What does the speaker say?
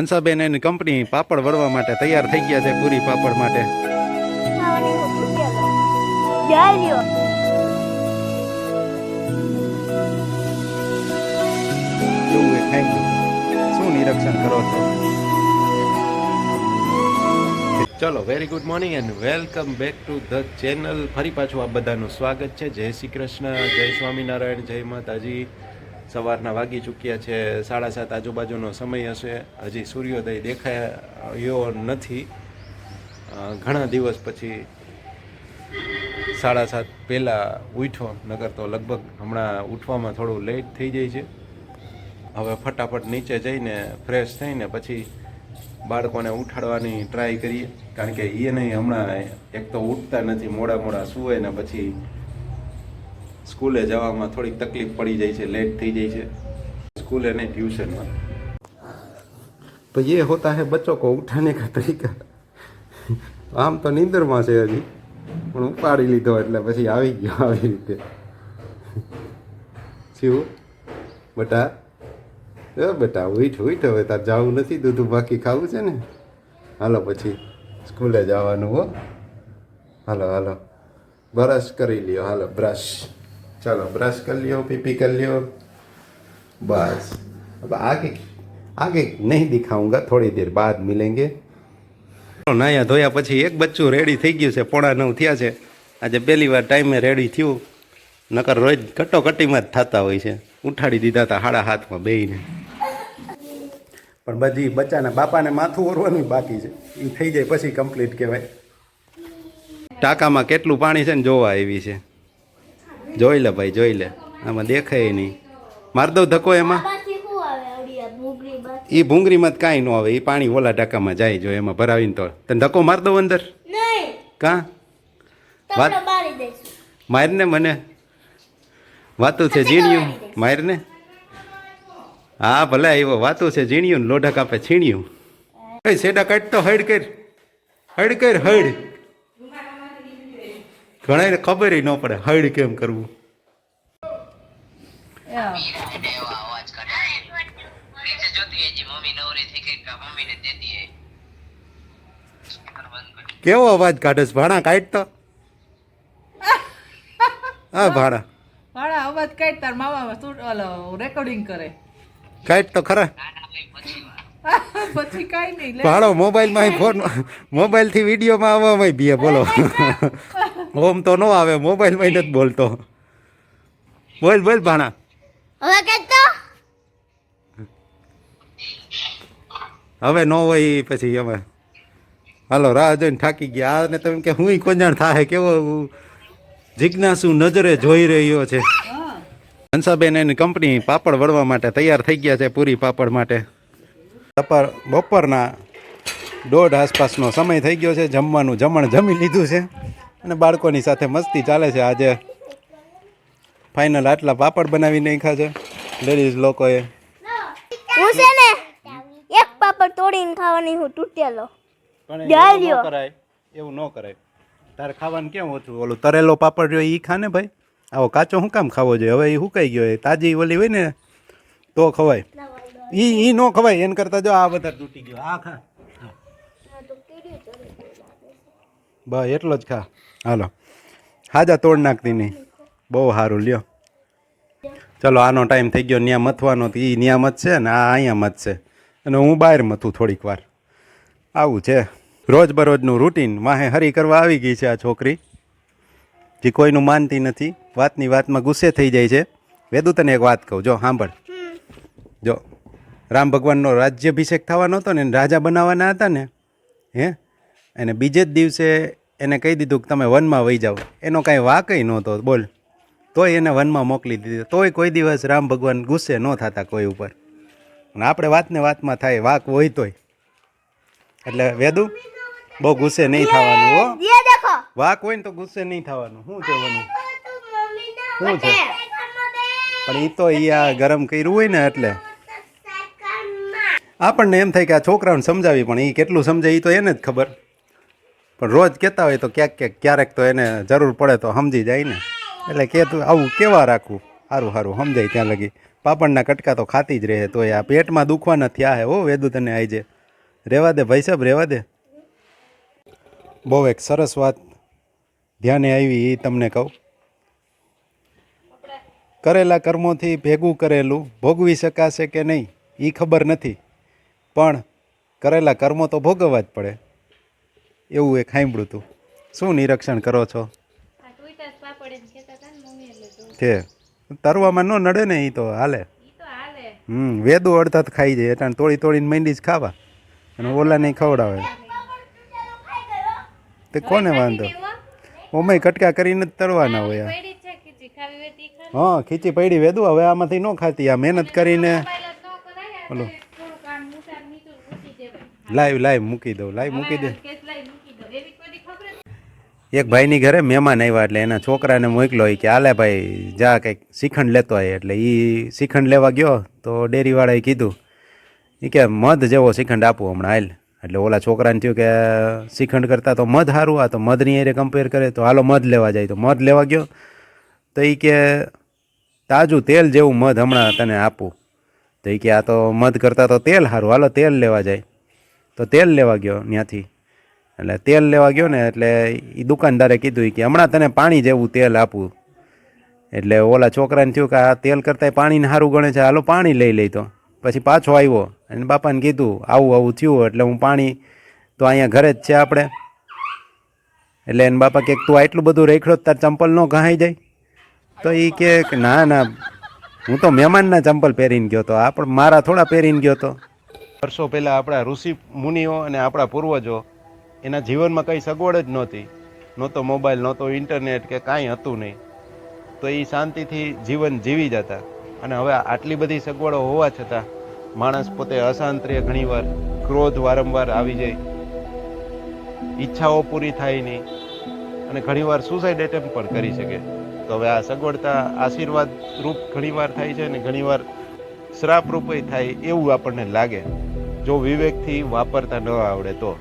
હંસાબેન એની company પાપડ વળવા માટે તૈયાર થઈ ગયા છે પૂરી પાપડ માટે. શું નિરીક્ષણ કરો છો? ચલો very good morning and welcome back to the channel ફરી પાછું આ બધાનું સ્વાગત છે. જય શ્રી કૃષ્ણ જય સ્વામિનારાયણ જય માતાજી. સવારના વાગી ચૂક્યા છે, સાડા સાત આજુબાજુનો સમય હશે. હજી સૂર્યોદય દેખાયો નથી. ઘણા દિવસ પછી સાડા સાત પહેલાં ઉઠ્યો નગર તો લગભગ હમણાં ઉઠવામાં થોડું લેટ થઈ જાય છે. હવે ફટાફટ નીચે જઈને ફ્રેશ થઈને પછી બાળકોને ઉઠાડવાની ટ્રાય કરીએ. કારણ કે એ નહીં, હમણાં એક તો ઉઠતા નથી, મોડા મોડા સૂવે ને પછી સ્કૂલે જવામાં થોડીક તકલીફ પડી જાય છે, લેટ થઈ જાય છે. સ્કૂલે નહીં ટ્યુશનમાં. તો એ હોતા હે બચ્ચો કો ઉઠાને કા તરીકા. આમ તો નીંદરમાં છે હજી. પણ ઉપાડી લીધો એટલે પછી આવી ગયો આવી રીતે. શું? બટા? એ બેટા, ઉઠ ઉઠ, હવે તાર જવું નથી, દૂધ બાકી ખાવું છે ને? હાલો પછી, સ્કૂલે જવાનું હો. હાલો હાલો. બ્રશ કરી લ્યો, હાલો, બ્રશ. ચાલો બ્રશ કરી લ્યો પીપી કરી લ્યો બસ अब आगे आगे नहीं दिखाऊंगा थोड़ी देर बाद मिलेंगे નાયા ધોયા પછી એક બચ્ચું રેડી થઈ ગયું છે પોણા નવ થયા છે આજે પહેલી વાર ટાઈમે રેડી થયું નકર રોજ કટોકટીમાં જ થતા હોય છે ઉઠાડી દીધા હતા હાડા હાથમાં બેયને પણ બધી બચ્ચાના બાપાને માથું ઓરવાનું બાકી છે એ થઈ જાય પછી કમ્પ્લીટ કહેવાય ટાંકામાં કેટલું પાણી છે ને જોવા એવી છે જોઈ લે ભાઈ જોઈ લે. આમાં દેખાય નહીં. માર દઉં ધક્કો એમાં. એ ભૂંગળીમાં કાંઈ ન આવે. એ પાણી ઓલા ટાંકામાં જાય જો એમાં ભરાવીને તો. તને ધક્કો માર દઉં અંદર? કા? વાત મારને મને? વાતું છે ઝીણ્યું? મારને? હા ભલે આવ્યો. વાતું છે ઝીણ્યું ને લોઢા કાપે છીણ્યું. કઈ સેડા કાઢતો? હડ કર. હડ કર હડ. ઘણા ખબર ન પડે હળ કેમ કરવું. કેવો અવાજ કાઢે છે? ભાણા કાઢ તો. હા ભાણા. ભાણા અવાજ કાઢ તાર મામા શું ઓલો રેકોર્ડિંગ કરે. કાઢ તો ખરા. પછી કાઈ પછી ભાડો મોબાઈલમાં ફોન મોબાઈલ ભાડો વીડિયો માં વિડીયોમાં આવવામાં બીએ બોલો. ઓમ તો ન આવે મોબાઈલમાં નથી બોલતો. બોલ બોલ ભાણા. હવે કેતો? હવે નો હોય પછી અમે હાલો રાહ જોઈને થાકી ગયા. ને તમે કે હું કોંજાણ થાય કેવો જિજ્ઞાસુ નજરે જોઈ રહ્યો છે. હંસાબેન એની કંપની પાપડ વળવા માટે તૈયાર થઈ ગયા છે પૂરી પાપડ માટે. બપોર બપોરના દોઢ આસપાસનો સમય થઈ ગયો છે જમવાનું જમણ જમી લીધું છે. અને બાળકોની સાથે મસ્તી ચાલે છે. આજે ફાઇનલ આટલા પાપડ બનાવી નાખ્યા છે. લેડીઝ લોકોએ. હું છે ને એક પાપડ તોડીને ખાવાની હું તૂટેલો. પણ જય એવું ન કરાય. એવું ન કરાય. તારે ખાવાનું કેમ ઓછું? ઓલું તરેલો પાપડ રહ્યો એ ખાને ભાઈ? આવો કાચો શું કામ ખાવો જોઈએ? હવે એ હુકાઈ ગયો. એ તાજી ઓલી હોય ને તો ખવાય. ઈ ઈ ન ખવાય. એન કરતા જો આ બધા તૂટી ગયો. આ ખા. બસ એટલો જ ખા. હાલો. હાજા તોડ નાખતી નહીં બહુ સારું લ્યો. ચલો, આનો ટાઈમ થઈ ગયો, ન્યા મથવાનો એ ન્યા છે ને, આ અહીંયા મત છે. અને હું બહાર મથું થોડીક વાર. આવું છે. રોજબરોજનું રૂટીન માહે હરી કરવા આવી ગઈ છે આ છોકરી. જે કોઈનું માનતી નથી, વાતની વાતમાં ગુસ્સે થઈ જાય છે. વેદુ તને એક વાત કહું, જો, સાંભળ. જો, રામ ભગવાનનો રાજ્યાભિષેક થવાનો હતો ને રાજા બનાવવાના હતા ને, હે? અને બીજે જ દિવસે એને કહી દીધું કે તમે વનમાં વહી જાઓ. એનો કાંઈ વાકય નહોતો. બોલ. તોય એને વનમાં મોકલી દીધો. તોય કોઈ દિવસ રામ ભગવાન ગુસ્સે ન થતા કોઈ ઉપર. અને આપણે વાતને વાતમાં થાય વાક હોય તોય. એટલે વેદુ બહુ ગુસ્સે નહીં થવાનું હો. વાક હોય ને તો ગુસ્સે નહીં થવાનું. શું છે વનું? શું છે? પણ એ તો એ આ ગરમ કર્યું હોય ને એટલે. આપણને એમ થાય કે આ છોકરાઓને સમજાવી પણ એ કેટલું સમજાય એ તો એને જ ખબર. પણ રોજ કહેતા હોય તો ક્યાંક ક્યાંક, ક્યારેક તો એને જરૂર પડે તો સમજી જાય ને. એટલે કે તું આવું કેવા રાખવું સારું સારું સમજાય ત્યાં લગી. પાપડના કટકા તો ખાતી જ રહે, તોય આ પેટમાં દુખવાના થયા હે હો વેદુ તને આજે રહેવા દે ભાઈ સાહેબ રહેવા દે. બહુ એક સરસ વાત ધ્યાને આવી એ તમને કહું. કરેલા કર્મોથી ભેગું કરેલું ભોગવી શકાશે કે નહીં એ ખબર નથી. પણ કરેલા કર્મો તો ભોગવવા જ પડે. એવું એક સાંભળ્યું હતું શું નિરીક્ષણ કરો છો? કે તરવામાં ન નડે ને એ તો હાલે. હમ વેદો અડધા ખાઈ જાય એટલે તોડી તોડીને મંડી જ ખાવા. અને ઓલા નહીં ખવડાવે. તે કોને વાંધો? ઓમે કટકા કરીને જ તરવાના હોય. હા ખીચી પડી વેદું હવે આમાંથી ન ખાતી આ મહેનત કરીને. બોલો લાઈવ લાઈવ મૂકી દઉં લાઈવ મૂકી દે. એક ભાઈની ઘરે મહેમાન આવ્યા એટલે એના છોકરાને મોકલો કે હાલે ભાઈ, જા કંઈક શ્રીખંડ લેતો હોય એટલે એ શ્રીખંડ લેવા ગયો તો ડેરીવાળાએ કીધું એ કે મધ જેવો શ્રીખંડ આપું હમણાં, હાલ. એટલે ઓલા છોકરાને થયું કે શ્રીખંડ કરતાં તો મધ સારું આ તો મધની એરે કમ્પેર કરે, તો હાલો મધ લેવા જાય. તો મધ લેવા ગયો તો એ કે, તાજું તેલ જેવું મધ હમણાં તને આપું. તો એ કે, આ તો મધ કરતાં તો તેલ સારું હાલો તેલ લેવા જાય. તો તેલ લેવા ગયો ત્યાંથી એટલે તેલ લેવા ગયો ને એટલે એ દુકાનદારે કીધું કે હમણાં તને પાણી જેવું તેલ આપું. એટલે ઓલા છોકરાને થયું કે આ તેલ કરતાંય પાણીને સારું ગણે છે, હાલો પાણી લઈ લઈ તો. પછી પાછો આવ્યો અને બાપાને કીધું, આવું આવું થયું, એટલે હું પાણી તો અહીંયા ઘરે જ છે આપણે. એટલે એને બાપા કે, તું આટલું બધું રેખડો તાર ચંપલ ન ઘાઈ જાય. તો એ કે ના ના, હું તો મહેમાનના ચંપલ પહેરીને ગયો તો આપણે મારા થોડા પહેરીને ગયો તો. વર્ષો પહેલાં આપણા ઋષિ મુનિઓ અને આપણા પૂર્વજો એના જીવનમાં કંઈ સગવડ જ નહોતી. નહોતો મોબાઈલ નહોતો ઇન્ટરનેટ કે કાંઈ હતું નહીં. તો એ શાંતિથી જીવન જીવી જતા. અને હવે આટલી બધી સગવડો હોવા છતાં માણસ પોતે અશાંત રહે ઘણીવાર ક્રોધ વારંવાર આવી જાય. ઈચ્છાઓ પૂરી થાય નહીં. અને ઘણીવાર સુસાઇડ એટેમ્પ પણ કરી શકે. તો હવે આ સગવડતા આશીર્વાદ રૂપ ઘણીવાર થાય છે અને ઘણીવાર શ્રાપ રૂપે થાય એવું આપણને લાગે. જો વિવેકથી વાપરતા ન આવડે તો.